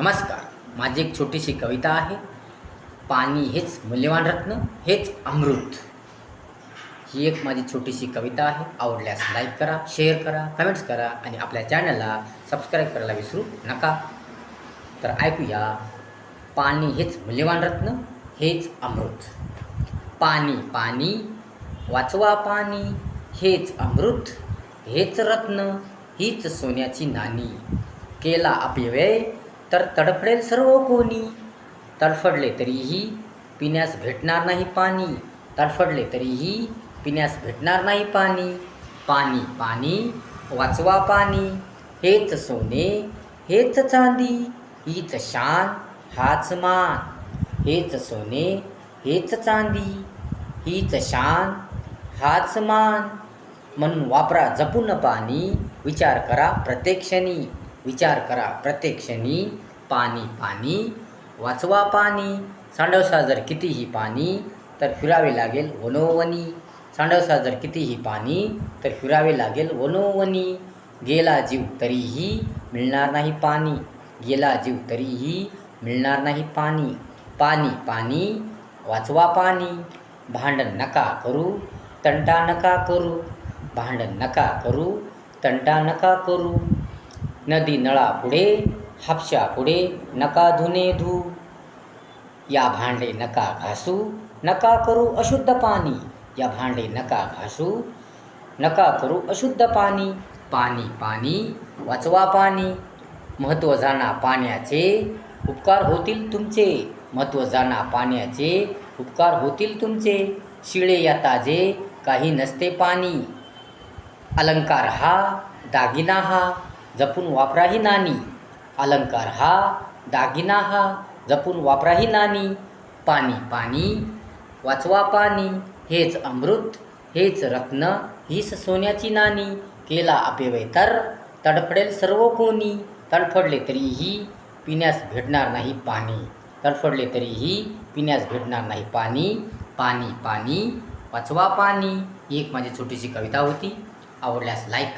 नमस्कार. माझी एक छोटीशी कविता आहे. पाणी हेच मूल्यवान रत्न हेच अमृत. ही एक माझी छोटीशी कविता आहे. आवडल्यास लाईक करा शेअर करा कमेंट्स करा आणि आपल्या चॅनलला सबस्क्राईब करायला विसरू नका. तर ऐकूया. पाणी हेच मूल्यवान रत्न हेच अमृत. पाणी पाणी वाचवा पाणी हेच अमृत हेच रत्न हीच सोन्याची नाणी. केला अपव्यय तर तडफडेल सर्व कोणी. तडफडले तरीही पिण्यास भेटणार नाही पाणी. तडफडले तरीही पिण्यास भेटणार नाही पाणी. पाणी पाणी वाचवा पाणी. हेच सोने हेच चांदी. हीच शान हाच मान. हेच सोने हेच चांदी. हीच शान हाच मान. म्हणून वापरा जपून पाणी. विचार करा प्रत्येक क्षणी. विचार करा. प्रत्येक क्षणी पाणी पाणी. वाचवा पाणी. सांडवसा जर कितीही पाणी तर फिरावे लागेल वनोवनी. सांडवसा जर कितीही पाणी तर फिरावे लागेल वनोवनी. गेला जीव तरीही मिळणार नाही पाणी. गेला जीव तरीही मिळणार नाही पाणी. पाणी पाणी. वाचवा पाणी. भांडण नका करू तंटा नका करू. भांडण नका करू तंटा नका करू. नदी नळापुढे हापशा पुढे नका धुने धू. या भांडे नका घासू नका करू अशुद्ध पाणी. या भांडे नका घासू नका करू अशुद्ध पाणी. पाणी पाणी वाचवा पाणी. महत्त्व जाणा पाण्याचे उपकार होतील तुमचे. महत्त्व जाणा पाण्याचे उपकार होतील तुमचे. शिळे या ताजे काही नसते पाणी. अलंकार हा दागिना हा. जपून वापराही नाणी अलंकार हा दागिना हा. जपून वापराही नाणी पाणी पाणी. वाचवा पाणी. हेच अमृत हेच रत्न हीच सोन्याची नाणी. केला अपेवय तर तडफडेल सर्व कोणी. तडफडले तरीही पिण्यास भेटणार नाही पाणी. तडफडले तरीही पिण्यास भेटणार नाही पाणी. पाणी पाणी. वाचवा पाणी. ही एक माझी छोटीशी कविता होती. आवडल्यास लाईक